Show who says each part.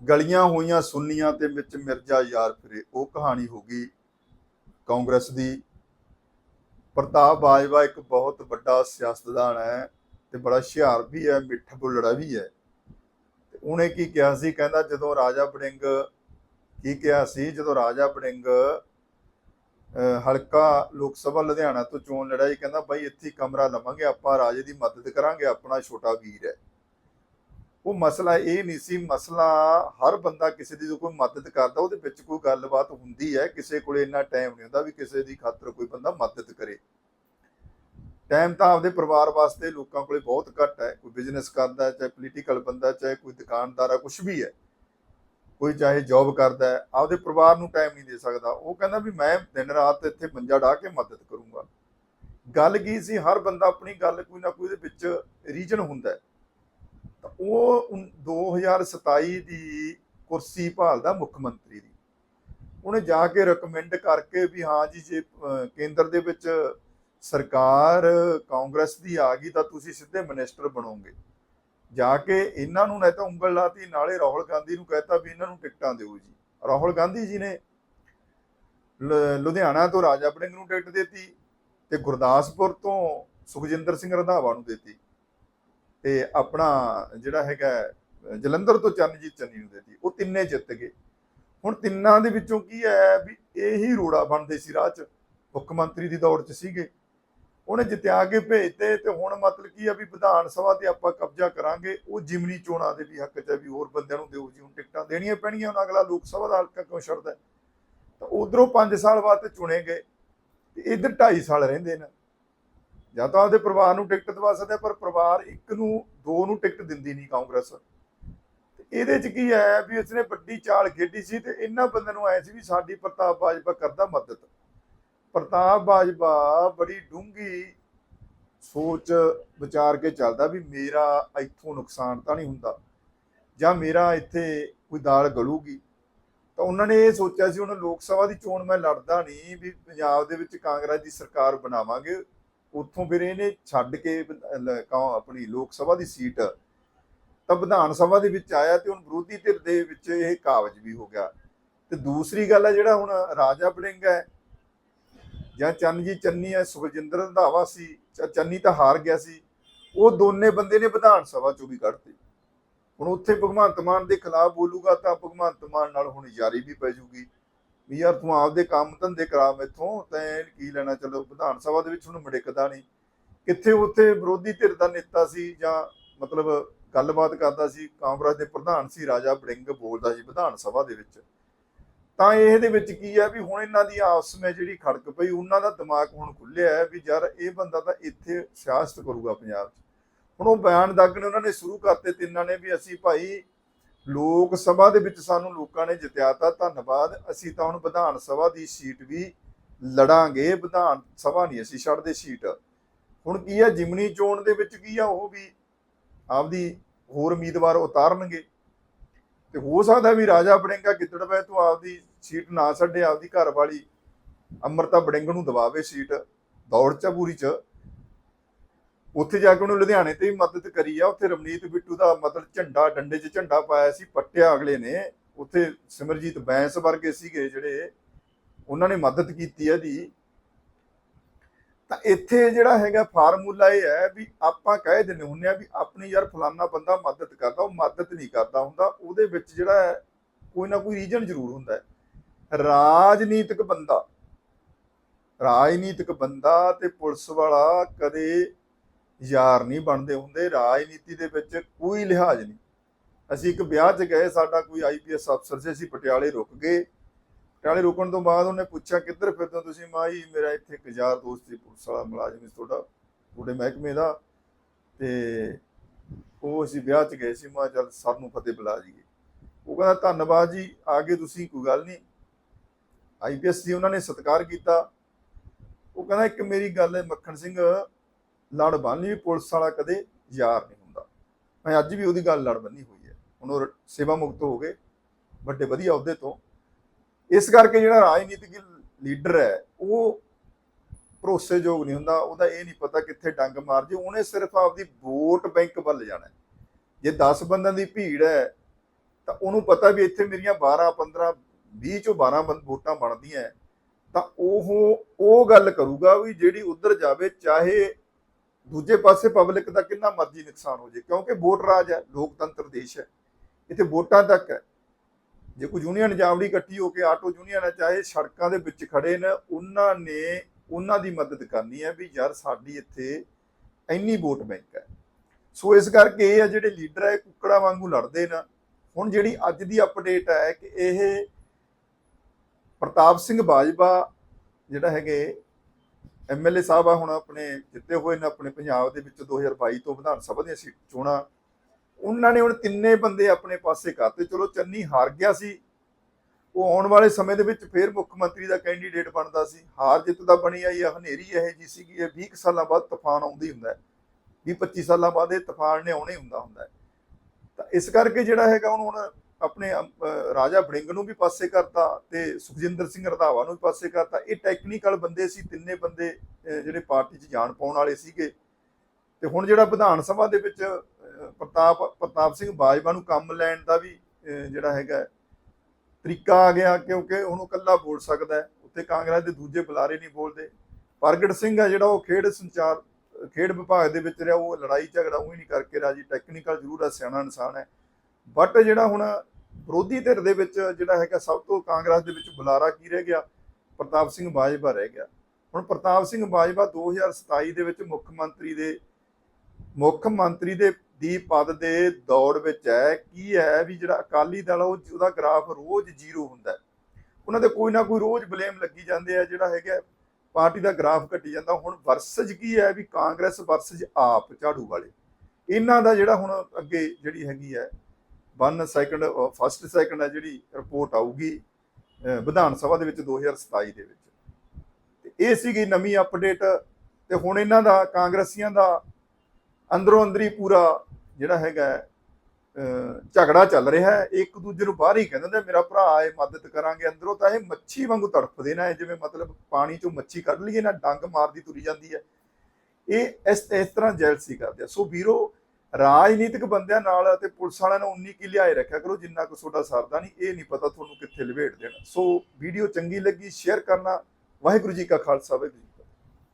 Speaker 1: ਗਲੀਆਂ ਹੋਈਆਂ ਸੁੰਨੀਆਂ ਤੇ ਵਿੱਚ ਮਿਰਜ਼ਾ ਯਾਰ ਫਿਰੇ। ਉਹ ਕਹਾਣੀ ਹੋ ਗਈ ਕਾਂਗਰਸ ਦੀ। ਪ੍ਰਤਾਪ ਬਾਜਵਾ ਇੱਕ ਬਹੁਤ ਵੱਡਾ ਸਿਆਸਤਦਾਨ ਹੈ ਤੇ ਬੜਾ ਹੁਸ਼ਿਆਰ ਵੀ ਹੈ ਮਿੱਠ ਬੁੱਲੜਾ ਵੀ ਹੈ। ਤੇ ਉਹਨੇ ਕੀ ਕਿਹਾ ਸੀ? ਕਹਿੰਦਾ ਜਦੋਂ ਰਾਜਾ ਬੜਿੰਗ ਕੀ ਕਿਹਾ ਸੀ? ਜਦੋਂ ਰਾਜਾ ਬੜਿੰਗ ਅਹ, ਹਲਕਾ ਲੋਕ ਸਭਾ ਲੁਧਿਆਣਾ ਤੋਂ ਚੋਣ ਲੜਾਈ ਕਹਿੰਦਾ ਬਾਈ ਇੱਥੇ ਕਮਰਾ ਲਵਾਂਗੇ ਆਪਾਂ ਰਾਜੇ ਦੀ ਮਦਦ ਕਰਾਂਗੇ ਆਪਣਾ ਛੋਟਾ ਵੀਰ ਹੈ। ਉਹ ਮਸਲਾ ਇਹ ਨਹੀਂ ਸੀ, ਮਸਲਾ ਹਰ ਬੰਦਾ ਕਿਸੇ ਦੀ ਜੋ ਕੋਈ ਮਦਦ ਕਰਦਾ, ਉਹਦੇ ਵਿੱਚ ਕੋਈ ਗੱਲਬਾਤ ਹੁੰਦੀ ਹੈ, ਕਿਸੇ ਕੋਲੇ ਇੰਨਾ ਟਾਈਮ ਨਹੀਂ ਹੁੰਦਾ ਵੀ ਕਿਸੇ ਦੀ ਖਾਤਰ ਕੋਈ ਬੰਦਾ ਮਦਦ ਕਰੇ। ਟਾਈਮ ਤਾਂ ਆਪਦੇ ਪਰਿਵਾਰ ਵਾਸਤੇ ਲੋਕਾਂ ਕੋਲੇ ਬਹੁਤ ਘੱਟ ਹੈ, ਕੋਈ ਬਿਜ਼ਨਸ ਕਰਦਾ, ਚਾਹੇ ਪੋਲੀਟੀਕਲ ਬੰਦਾ, ਚਾਹੇ ਕੋਈ ਦੁਕਾਨਦਾਰ ਹੈ ਕੁਝ ਵੀ ਹੈ। ਕੋਈ ਚਾਹੇ ਜੌਬ ਕਰਦਾ ਹੈ, ਆਪਦੇ ਪਰਿਵਾਰ ਨੂੰ ਟਾਈਮ ਨਹੀਂ ਦੇ ਸਕਦਾ। ਉਹ ਕਹਿੰਦਾ ਵੀ ਮੈਂ ਦਿਨ ਰਾਤ ਇੱਥੇ ਮੰਜਾ ਢਾ ਕੇ ਮਦਦ ਕਰੂੰਗਾ। ਗੱਲ ਕੀ ਸੀ, ਹਰ ਬੰਦਾ ਆਪਣੀ ਗੱਲ ਕੋਈ ਨਾ ਕੋਈ ਦੇ ਵਿੱਚ ਰੀਜਨ ਹੁੰਦਾ ਹੈ। ਉਹ ਉਨ- 2027 ਦੀ ਕੁਰਸੀ ਭਾਲਦਾ ਮੁੱਖ ਮੰਤਰੀ ਦੀ। ਉਹਨੇ ਜਾ ਕੇ ਰეკਮੈਂਡ ਕਰਕੇ ਵੀ ਹਾਂ ਜੀ, ਜੇ ਕੇਂਦਰ ਦੇ ਵਿੱਚ ਸਰਕਾਰ, ਕਾਂਗਰਸ ਦੀ ਆ ਗਈ ਤਾਂ ਤੁਸੀਂ ਸਿੱਧੇ ਮਿਨਿਸਟਰ ਬਣੋਗੇ। ਜਾ ਕੇ ਇਹਨਾਂ ਨੂੰ ਨਹੀਂ ਤਾਂ ਉਂਗਲ ਲਾਤੀ, ਨਾਲੇ ਰਾਹੁਲ ਗਾਂਧੀ ਨੂੰ ਕਹਿਤਾ ਵੀ ਇਹਨਾਂ ਨੂੰ ਟਿਕਟਾਂ ਦਿਓ ਜੀ। ਰਾਹੁਲ ਗਾਂਧੀ ਜੀ ਨੇ ਲ- ਲੁਧਿਆਣਾ ਤੋਂ ਰਾਜਾ ਬੜਿੰਗ ਨੂੰ ਟਿਕਟ ਦਿੱਤੀ ਤੇ ਗੁਰਦਾਸਪੁਰ ਤੋਂ ਸੁਖਜਿੰਦਰ ਸਿੰਘ ਰੰਧਾਵਾ ਨੂੰ ਦਿੱਤੀ। ਤੇ ਆਪਣਾ ਜਿਹੜਾ ਹੈਗਾ ਜਲੰਧਰ ਤੋਂ ਚਰਨਜੀਤ ਚੰਨੀ ਨੂੰ ਦਿੱਤੀ। ਉਹ ਤਿੰਨੇ ਜਿੱਤ ਗਏ। ਹੁਣ ਤਿੰਨਾਂ ਦੇ ਵਿੱਚੋਂ ਕੀ ਹੈ ਵੀ ਇਹੀ ਰੋੜਾ ਬਣਦੇ ਸੀ ਰਾਹ 'ਚ। ਮੁੱਖ ਮੰਤਰੀ ਦੀ ਦੌੜ 'ਚ ਸੀਗੇ। ਉਹਨੇ ਜਿੱਤਿਆ ਕੇ ਭੇਜਤੇ ਤੇ ਹੁਣ ਮਤਲਬ ਕੀ ਆ ਵੀ ਵਿਧਾਨ ਸਭਾ ਤੇ ਆਪਾਂ ਕਬਜ਼ਾ ਕਰਾਂਗੇ। ਉਹ ਜਿਮਨੀ ਚੋਣਾਂ ਦੇ ਵੀ ਹੱਕ 'ਚ ਆ ਵੀ ਹੋਰ ਬੰਦਿਆਂ ਨੂੰ ਦਿਓ ਜੀ, ਹੁਣ ਟਿਕਟਾਂ ਦੇਣੀਆਂ ਪੈਣਗੀਆਂ। ਹੁਣ ਅਗਲਾ ਲੋਕ ਸਭਾ ਦਾ ਹਲਕਾ ਕਿਉਂ ਛੱਡਦਾ ਤਾਂ ਉਧਰੋਂ 5 ਸਾਲ ਬਾਅਦ ਤੇ ਚੁਣੇ ਗਏ। ਤੇ ਇੱਧਰ 2.5 ਸਾਲ ਰਹਿੰਦੇ ਨੇ। ਜਾਂ ਤਾਂ ਉਹਦੇ ਪਰਿਵਾਰ ਨੂੰ ਟਿਕਟ ਦਵਾ ਸਕਦਾ ਪਰ ਪਰਿਵਾਰ ਇੱਕ ਨੂੰ, ਦੋ ਨੂੰ ਟਿਕਟ ਦਿੰਦੀ ਨਹੀਂ ਕਾਂਗਰਸ। ਤੇ ਇਹਦੇ ਚ ਕੀ ਹੈ ਵੀ ਉਸਨੇ ਵੱਡੀ ਚਾਲ ਖੇਡੀ ਸੀ ਤੇ ਇਹਨਾਂ ਬੰਦਿਆਂ ਨੂੰ ਆਇਆ ਸੀ ਵੀ ਸਾਡੀ ਪ੍ਰਤਾਪ ਬਾਜਵਾ ਕਰਦਾ ਮਦਦ। ਪ੍ਰਤਾਪ ਬਾਜਵਾ ਬੜੀ ਡੂੰਗੀ ਸੋਚ ਵਿਚਾਰ ਕੇ ਚੱਲਦਾ ਵੀ ਮੇਰਾ ਇੱਥੋਂ ਨੁਕਸਾਨ ਤਾਂ ਨਹੀਂ ਹੁੰਦਾ, ਜਾਂ ਮੇਰਾ ਇੱਥੇ ਕੋਈ ਦਾਲ ਗਲੂਗੀ। ਤਾਂ ਉਹਨਾਂ ਨੇ ਇਹ ਸੋਚਿਆ ਸੀ, ਹੁਣ ਲੋਕ ਸਭਾ ਦੀ ਚੋਣ ਮੈਂ ਲੜਦਾ ਨਹੀਂ ਵੀ ਪੰਜਾਬ ਦੇ ਵਿੱਚ ਕਾਂਗਰਸ ਦੀ ਸਰਕਾਰ ਬਣਾਵਾਂਗੇ। ਉੱਥੋਂ ਫਿਰ ਇਹਨੇ ਛੱਡ ਕੇ ਆਪਣੀ ਲੋਕ ਸਭਾ ਦੀ ਸੀਟ, ਤਾਂ ਵਿਧਾਨ ਸਭਾ ਦੇ ਵਿੱਚ ਆਇਆ ਤੇ ਹੁਣ ਵਿਰੋਧੀ ਧਿਰ ਦੇ ਵਿੱਚ ਇਹ ਕਾਬਜ ਵੀ ਹੋ ਗਿਆ। ਤੇ ਦੂਸਰੀ ਗੱਲ ਹੈ ਜਿਹੜਾ ਹੁਣ ਰਾਜਾ ਬੜਿੰਗ ਹੈ, ਜਾਂ ਚੰਨਜੀ ਚੰਨੀ ਹੈ, ਸੁਖਜਿੰਦਰ ਰੰਧਾਵਾ ਸੀ ਚੰਨੀ ਤਾਂ ਹਾਰ ਗਿਆ ਸੀ, ਉਹ ਦੋਨੇ ਬੰਦੇ ਨੇ ਵਿਧਾਨ ਸਭਾ ਚੋਂ ਵੀ ਕੱਢਤੇ। ਹੁਣ ਉੱਥੇ ਭਗਵੰਤ ਮਾਨ ਦੇ ਖਿਲਾਫ ਬੋਲੂਗਾ ਤਾਂ ਭਗਵੰਤ ਮਾਨ ਨਾਲ ਹੁਣ ਯਾਰੀ ਵੀ ਪੈ ਜੂਗੀ। ਵੀ ਯਾਰ ਤੂੰ ਆਪਦੇ ਕੰਮ ਧੰਦੇ ਕਰਾ ਮੈਥੋਂ, ਤੈਂ ਕੀ ਲੈਣਾ, ਚਲੋ ਵਿਧਾਨ ਸਭਾ ਦੇ ਵਿੱਚ ਹੁਣ ਮੜਿਕਦਾ ਨਹੀਂ। ਕਿੱਥੇ ਉੱਥੇ ਵਿਰੋਧੀ ਧਿਰ ਦਾ ਨੇਤਾ ਸੀ ਜਾਂ ਮਤਲਬ ਗੱਲਬਾਤ ਕਰਦਾ ਸੀ, ਕਾਂਗਰਸ ਦੇ ਪ੍ਰਧਾਨ ਸੀ, ਰਾਜਾ ਬੜਿੰਗ ਬੋਲਦਾ ਸੀ ਵਿਧਾਨ ਸਭਾ ਦੇ ਵਿੱਚ। ਤਾਂ ਇਹਦੇ ਵਿੱਚ ਕੀ ਹੈ ਵੀ ਹੁਣ ਇਹਨਾਂ ਦੀ ਆਪਸ ਵਿੱਚ ਜਿਹੜੀ ਖੜਕ ਪਈ, ਉਹਨਾਂ ਦਾ ਦਿਮਾਗ ਹੁਣ ਖੁੱਲਿਆ ਹੈ ਵੀ ਯਾਰ ਇਹ ਬੰਦਾ ਤਾਂ ਇੱਥੇ ਸਿਆਸਤ ਕਰੂਗਾ ਪੰਜਾਬ 'ਚ। ਹੁਣ ਉਹ ਬਿਆਨ ਦਾਗਣੇ ਉਹਨਾਂ ਨੇ ਸ਼ੁਰੂ ਕਰਤੇ ਤਿੰਨਾਂ ਨੇ ਵੀ ਅਸੀਂ ਭਾਈ ਲੋਕ ਸਭਾ ਦੇ ਵਿੱਚ ਸਾਨੂੰ ਲੋਕਾਂ ਨੇ ਜਿਤਾਤਾ ਧੰਨਵਾਦ। ਅਸੀਂ ਤਾਂ ਹੁਣ ਵਿਧਾਨ ਸਭਾ ਦੀ ਸੀਟ ਵੀ ਲੜਾਂਗੇ। ਵਿਧਾਨ ਸਭਾ ਨਹੀਂ, ਅਸੀਂ ਛੱਡਦੇ ਸੀਟ। ਹੁਣ ਕੀ ਆ, ਜਿਮਨੀ ਚੋਣ ਦੇ ਵਿੱਚ ਕੀ ਆ, ਉਹ ਵੀ ਆਪਦੀ ਹੋਰ ਉਮੀਦਵਾਰ ਉਤਾਰਨਗੇ। ਤੇ ਹੋ ਸਕਦਾ ਵੀ ਰਾਜਾ ਬੜਿੰਗਾ ਗਿੱਦੜ ਪੈ ਤੋਂ ਆਪਦੀ ਸੀਟ ਨਾ ਛੱਡੇ, ਆਪਦੀ ਘਰ ਵਾਲੀ ਅਮਰਤਾ ਬੜਿੰਗ ਨੂੰ ਦਬਾਵੇ ਸੀਟ। ਦੌੜ ਚ ਆ ਪੂਰੀ ਚ। ਉੱਥੇ ਜਾ ਕੇ ਉਹਨੂੰ ਲੁਧਿਆਣੇ ਤੇ ਵੀ ਮਦਦ ਕਰੀ ਆ। ਉੱਥੇ ਰਮਨੀਤ ਬਿੱਟੂ ਦਾ ਮਤਲਬ ਝੰਡਾ, ਡੰਡੇ 'ਚ ਝੰਡਾ ਪਾਇਆ ਸੀ, ਪੱਟਿਆ ਅਗਲੇ ਨੇ। ਉੱਥੇ ਸਿਮਰਜੀਤ ਬੈਂਸ ਵਰਗੇ ਸੀਗੇ ਜਿਹੜੇ, ਉਹਨਾਂ ਨੇ ਮਦਦ ਕੀਤੀ ਹੈ ਦੀ ਤਾਂ ਇੱਥੇ ਜਿਹੜਾ ਹੈਗਾ ਫਾਰਮੂਲਾ ਇਹ ਹੈ ਵੀ ਆਪਾਂ ਕਹਿ ਦਿੰਦੇ ਹੁੰਦੇ ਆ ਵੀ ਆਪਣੀ ਯਾਰ ਫਲਾਨਾ ਬੰਦਾ ਮਦਦ ਕਰਦਾ, ਉਹ ਮਦਦ ਨਹੀਂ ਕਰਦਾ ਹੁੰਦਾ। ਉਹਦੇ ਵਿੱਚ ਜਿਹੜਾ ਕੋਈ ਨਾ ਕੋਈ ਰੀਜਨ ਜ਼ਰੂਰ ਹੁੰਦਾ ਹੈ। ਰਾਜਨੀਤਿਕ ਬੰਦਾ ਰਾਜਨੀਤਿਕ ਬੰਦਾ ਤੇ ਪੁਲਿਸ ਵਾਲਾ ਕਦੇ ਯਾਰ ਨਹੀਂ ਬਣਦੇ ਹੁੰਦੇ, ਰਾਜਨੀਤੀ ਦੇ ਵਿੱਚ ਕੋਈ ਲਿਹਾਜ਼ ਨਹੀਂ। ਅਸੀਂ ਇੱਕ ਵਿਆਹ 'ਚ ਗਏ, ਸਾਡਾ ਕੋਈ ਆਈਪੀਐਸ ਅਫਸਰ ਸੀ, ਅਸੀਂ ਪਟਿਆਲੇ ਰੁਕ ਗਏ। ਪਟਿਆਲੇ ਰੁਕਣ ਤੋਂ ਬਾਅਦ ਉਹਨੇ ਪੁੱਛਿਆ, ਕਿੱਧਰ ਫਿਰਦੇ ਹੋ ਤੁਸੀਂ ਮਾਈ? ਮੇਰਾ ਇੱਥੇ ਇੱਕ ਯਾਰ ਦੋਸਤ ਸੀ, ਪੁਲਿਸ ਵਾਲਾ ਮੁਲਾਜ਼ਮ ਸੀ ਤੁਹਾਡਾ, ਤੁਹਾਡੇ ਮਹਿਕਮੇ ਦਾ। ਤੇ ਉਹ ਅਸੀਂ ਵਿਆਹ 'ਚ ਗਏ ਸੀ, ਮੈਂ ਚੱਲ ਸਰ ਨੂੰ ਫਤਿਹ ਬੁਲਾ ਜੀਏ ਉਹ ਕਹਿੰਦਾ, ਧੰਨਵਾਦ ਜੀ ਆ ਗਏ ਤੁਸੀਂ ਕੋਈ ਗੱਲ ਨਹੀਂ। ਆਈਪੀਐਸ ਸੀ ਉਹਨਾਂ ਨੇ ਸਤਿਕਾਰ ਕੀਤਾ। ਉਹ ਕਹਿੰਦਾ, ਇੱਕ ਮੇਰੀ ਗੱਲ ਹੈ ਮੱਖਣ ਸਿੰਘ ਲੜ ਬੰਨ੍ਹੀ ਵੀ ਪੁਲਿਸ ਵਾਲਾ ਕਦੇ ਯਾਰ ਨਹੀਂ ਹੁੰਦਾ। ਮੈਂ ਅੱਜ ਵੀ ਉਹਦੀ ਗੱਲ ਲੜ ਬੰਨੀ ਹੋਈ ਹੈ। ਹੁਣ ਉਹ ਸੇਵਾ ਮੁਕਤ ਹੋ ਗਏ, ਵੱਡੇ ਵਧੀਆ ਅਹੁਦੇ ਤੋਂ। ਇਸ ਕਰਕੇ ਜਿਹੜਾ ਰਾਜਨੀਤਿਕ ਲੀਡਰ ਹੈ, ਉਹ ਭਰੋਸੇਯੋਗ ਨਹੀਂ ਹੁੰਦਾ। ਉਹਦਾ ਇਹ ਨਹੀਂ ਪਤਾ ਕਿੱਥੇ ਡੰਗ ਮਾਰ ਜੇ। ਉਹਨੇ ਸਿਰਫ ਆਪਦੀ ਵੋਟ ਬੈਂਕ ਵੱਲ ਜਾਣਾ ਜੇ 10 ਬੰਦਿਆਂ ਦੀ ਭੀੜ ਹੈ, ਤਾਂ ਉਹਨੂੰ ਪਤਾ ਵੀ ਇੱਥੇ ਮੇਰੀਆਂ 12 15 20 ਚੋਂ 12 ਬੰ- ਵੋਟਾਂ ਬਣਦੀਆਂ ਤਾਂ ਉਹ ਉਹ ਗੱਲ ਕਰੂਗਾ ਵੀ ਜਿਹੜੀ ਉਧਰ ਜਾਵੇ, ਚਾਹੇ ਦੂਜੇ ਪਾਸੇ ਪਬਲਿਕ ਦਾ ਕਿੰਨਾ ਮਰਜ਼ੀ ਨੁਕਸਾਨ ਹੋ ਜੇ ਕਿਉਂਕਿ ਵੋਟ ਰਾਜ ਹੈ, ਲੋਕਤੰਤਰ ਦੇਸ਼ ਹੈ, ਇੱਥੇ ਵੋਟਾਂ ਤੱਕ ਹੈ। ਜੇ ਕੋਈ ਯੂਨੀਅਨ ਜਾਵੜੀ ਇਕੱਠੀ ਹੋ ਕੇ ਆਟੋ ਯੂਨੀਅਨ ਹੈ, ਚਾਹੇ ਸੜਕਾਂ ਦੇ ਵਿੱਚ ਖੜੇ ਨੇ, ਉਹਨਾਂ ਨੇ, ਉਹਨਾਂ ਦੀ ਮਦਦ ਕਰਨੀ ਹੈ ਵੀ ਯਾਰ ਸਾਡੀ ਇੱਥੇ ਇੰਨੀ ਵੋਟ ਬੈਂਕ ਹੈ। ਸੋ ਇਸ ਕਰਕੇ ਇਹ ਆ ਜਿਹੜੇ ਲੀਡਰ ਹੈ ਕੁੱਕੜਾ ਵਾਂਗੂ ਲੜਦੇ ਨੇ। ਹੁਣ ਜਿਹੜੀ ਅੱਜ ਦੀ ਅਪਡੇਟ ਹੈ ਕਿ ਇਹ ਪ੍ਰਤਾਪ ਸਿੰਘ ਬਾਜਵਾ ਜਿਹੜਾ ਹੈਗੇ ਐਮਐਲਏ ਸਾਹਿਬ ਆ ਹੁਣ ਆਪਣੇ, ਜਿੱਤੇ ਹੋਏ ਨੇ ਆਪਣੇ ਪੰਜਾਬ ਦੇ ਵਿੱਚ 2022 ਤੋਂ ਵਿਧਾਨ ਸਭਾ ਦੀਆਂ ਸੀਟ ਚੋਣਾਂ। ਉਹਨਾਂ ਨੇ ਹੁਣ ਤਿੰਨੇ ਬੰਦੇ ਆਪਣੇ ਪਾਸੇ ਕਰਤੇ। ਚਲੋ ਚੰਨੀ ਹਾਰ ਗਿਆ ਸੀ। ਉਹ ਆਉਣ ਵਾਲੇ ਸਮੇਂ ਦੇ ਵਿੱਚ ਫੇਰ ਮੁੱਖ ਮੰਤਰੀ ਦਾ ਕੈਂਡੀਡੇਟ ਬਣਦਾ ਸੀ। ਹਾਰ ਜਿੱਤ ਦਾ ਬਣੀ ਆਈ ਆ, ਹਨੇਰੀ ਇਹ ਜੀ ਸੀਗੀ ਇਹ 20 ਕੁ ਸਾਲਾਂ ਬਾਅਦ ਤੂਫਾਨ ਆਉਂਦੀ ਹੁੰਦਾ ਹੈ। 20 25 ਸਾਲਾਂ ਬਾਅਦ ਇਹ ਤੂਫਾਨ ਨੇ ਆਉਣੇ ਹੁੰਦਾ ਹੁੰਦਾ ਤਾਂ ਇਸ ਕਰਕੇ ਜਿਹੜਾ ਹੈਗਾ ਹੁਣ ਹੁਣ ਆਪਣੇ ਰਾਜਾ ਬੜਿੰਗ ਨੂੰ ਵੀ ਪਾਸੇ ਕਰਤਾ ਤੇ ਸੁਖਜਿੰਦਰ ਸਿੰਘ ਰਧਾਵਾ ਨੂੰ ਵੀ ਪਾਸੇ ਕਰਤਾ। ਇਹ ਟੈਕਨੀਕਲ ਬੰਦੇ ਸੀ, ਤਿੰਨੇ ਬੰਦੇ ਜਿਹੜੇ ਪਾਰਟੀ 'ਚ ਜਾਣ ਪਾਉਣ ਵਾਲੇ ਸੀਗੇ। ਤੇ ਹੁਣ ਜਿਹੜਾ ਵਿਧਾਨ ਸਭਾ ਦੇ ਵਿੱਚ ਪ੍ਰਤਾਪ ਪ੍ਰਤਾਪ ਸਿੰਘ ਬਾਜਵਾ ਨੂੰ ਕੰਮ ਲੈਣ ਦਾ ਵੀ ਜਿਹੜਾ ਹੈਗਾ, ਤਰੀਕਾ ਆ ਗਿਆ ਕਿਉਂਕਿ ਹੁਣ ਉਹ ਇਕੱਲਾ ਬੋਲ ਸਕਦਾ ਹੈ। ਉੱਥੇ ਕਾਂਗਰਸ ਦੇ ਦੂਜੇ ਬੁਲਾਰੇ ਨਹੀਂ ਬੋਲਦੇ। ਪ੍ਰਗਟ ਸਿੰਘ ਆ ਜਿਹੜਾ ਉਹ ਖੇਡ ਸੰਚਾਰ, ਖੇਡ ਵਿਭਾਗ ਦੇ ਵਿੱਚ ਰਿਹਾ, ਉਹ ਲੜਾਈ ਝਗੜਾ ਉਹੀ ਨਹੀਂ ਕਰਕੇ ਰਾਜੀ। ਟੈਕਨੀਕਲ ਜ਼ਰੂਰ ਆ, ਸਿਆਣਾ ਇਨਸਾਨ ਹੈ। ਬਟ ਜਿਹੜਾ ਹੁਣ ਵਿਰੋਧੀ ਧਿਰ ਦੇ ਵਿੱਚ ਜਿਹੜਾ ਹੈਗਾ, ਸਭ ਤੋਂ ਕਾਂਗਰਸ ਦੇ ਵਿੱਚ ਬੁਲਾਰਾ ਕੀ ਰਹਿ ਗਿਆ? ਪ੍ਰਤਾਪ ਸਿੰਘ ਬਾਜਵਾ ਰਹਿ ਗਿਆ। ਹੁਣ ਪ੍ਰਤਾਪ ਸਿੰਘ ਬਾਜਵਾ 2027 ਦੇ ਵਿੱਚ ਮੁੱਖ ਮੰਤਰੀ ਦੇ, ਮੁੱਖ ਮੰਤਰੀ ਦੇ ਦੀ ਪਦ ਦੇ ਦੌੜ ਵਿੱਚ ਹੈ। ਕੀ ਹੈ ਵੀ ਜਿਹੜਾ ਅਕਾਲੀ ਦਲ ਉਹ ਉਹਦਾ ਗ੍ਰਾਫ ਰੋਜ਼ ਜ਼ੀਰੋ ਹੁੰਦਾ ਉਹਨਾਂ ਦੇ ਕੋਈ ਨਾ ਕੋਈ ਰੋਜ਼ ਬਲੇਮ ਲੱਗੀ ਜਾਂਦੇ ਆ, ਜਿਹੜਾ ਹੈਗਾ ਪਾਰਟੀ ਦਾ ਗ੍ਰਾਫ ਘਟੀ ਜਾਂਦਾ। ਹੁਣ ਵਰਸਜ ਕੀ ਹੈ ਵੀ ਕਾਂਗਰਸ ਵਰਸਜ ਆਪ ਝਾੜੂ ਵਾਲੇ। ਇਹਨਾਂ ਦਾ ਜਿਹੜਾ ਹੁਣ ਅੱਗੇ ਜਿਹੜੀ ਹੈਗੀ ਹੈ ਵਨ ਸੈਕਿੰਡ ਫਸਟ ਸੈਕਿੰਡ ਹੈ ਜਿਹੜੀ ਰਿਪੋਰਟ ਆਊਗੀ ਵਿਧਾਨ ਸਭਾ ਦੇ ਵਿੱਚ 2027 ਦੇ ਵਿੱਚ। ਤੇ ਇਹ ਸੀਗੀ ਨਵੀਂ ਅਪਡੇਟ ਤੇ ਹੁਣ ਇਹਨਾਂ ਦਾ, ਕਾਂਗਰਸੀਆਂ ਦਾ ਅੰਦਰੋਂ ਅੰਦਰੀ ਪੂਰਾ ਜਿਹੜਾ ਹੈਗਾ ਝਗੜਾ ਚੱਲ ਰਿਹਾ ਹੈ। ਇੱਕ ਦੂਜੇ ਨੂੰ ਬਾਹਰ ਹੀ ਕਹਿੰਦੇ ਨੇ, ਮੇਰਾ ਭਰਾ ਆਏ, ਮਦਦ ਕਰਾਂਗੇ। ਅੰਦਰੋਂ ਤਾਂ ਇਹ ਮੱਛੀ ਵਾਂਗੂ ਤੜਫਦੇ ਨੇ ਜਿਵੇਂ ਮਤਲਬ ਪਾਣੀ ਚੋਂ ਮੱਛੀ ਕੱਢ ਲਈਏ ਨਾ, ਡੰਗ ਮਾਰਦੀ ਤੁਰੀ ਜਾਂਦੀ ਹੈ। ਇਹ ਇਸ ਇਸ ਤਰ੍ਹਾਂ ਜੈਲਸੀ ਕਰਦੇ ਆ। ਸੋ ਵੀਰੋ ਰਾਜਨੀਤਿਕ ਬੰਦਿਆਂ ਨਾਲ ਅਤੇ ਪੁਲਿਸ ਵਾਲਿਆਂ ਨੂੰ ਉਨੀ ਕੀ ਲਿਆਏ ਰੱਖਿਆ ਕਰੋ ਜਿੰਨਾ ਕੁ ਤੁਹਾਡਾ ਸਰਦਾ ਨਹੀਂ, ਇਹ ਨਹੀਂ ਪਤਾ ਤੁਹਾਨੂੰ ਕਿੱਥੇ ਲਵੇਟ ਦੇਣਾ। ਸੋ ਵੀਡੀਓ ਚੰਗੀ ਲੱਗੀ ਸ਼ੇਅਰ ਕਰਨਾ। ਵਾਹਿਗੁਰੂ ਜੀ ਕਾ ਖਾਲਸਾ, ਵਾਹਿਗੁਰੂ ਜੀ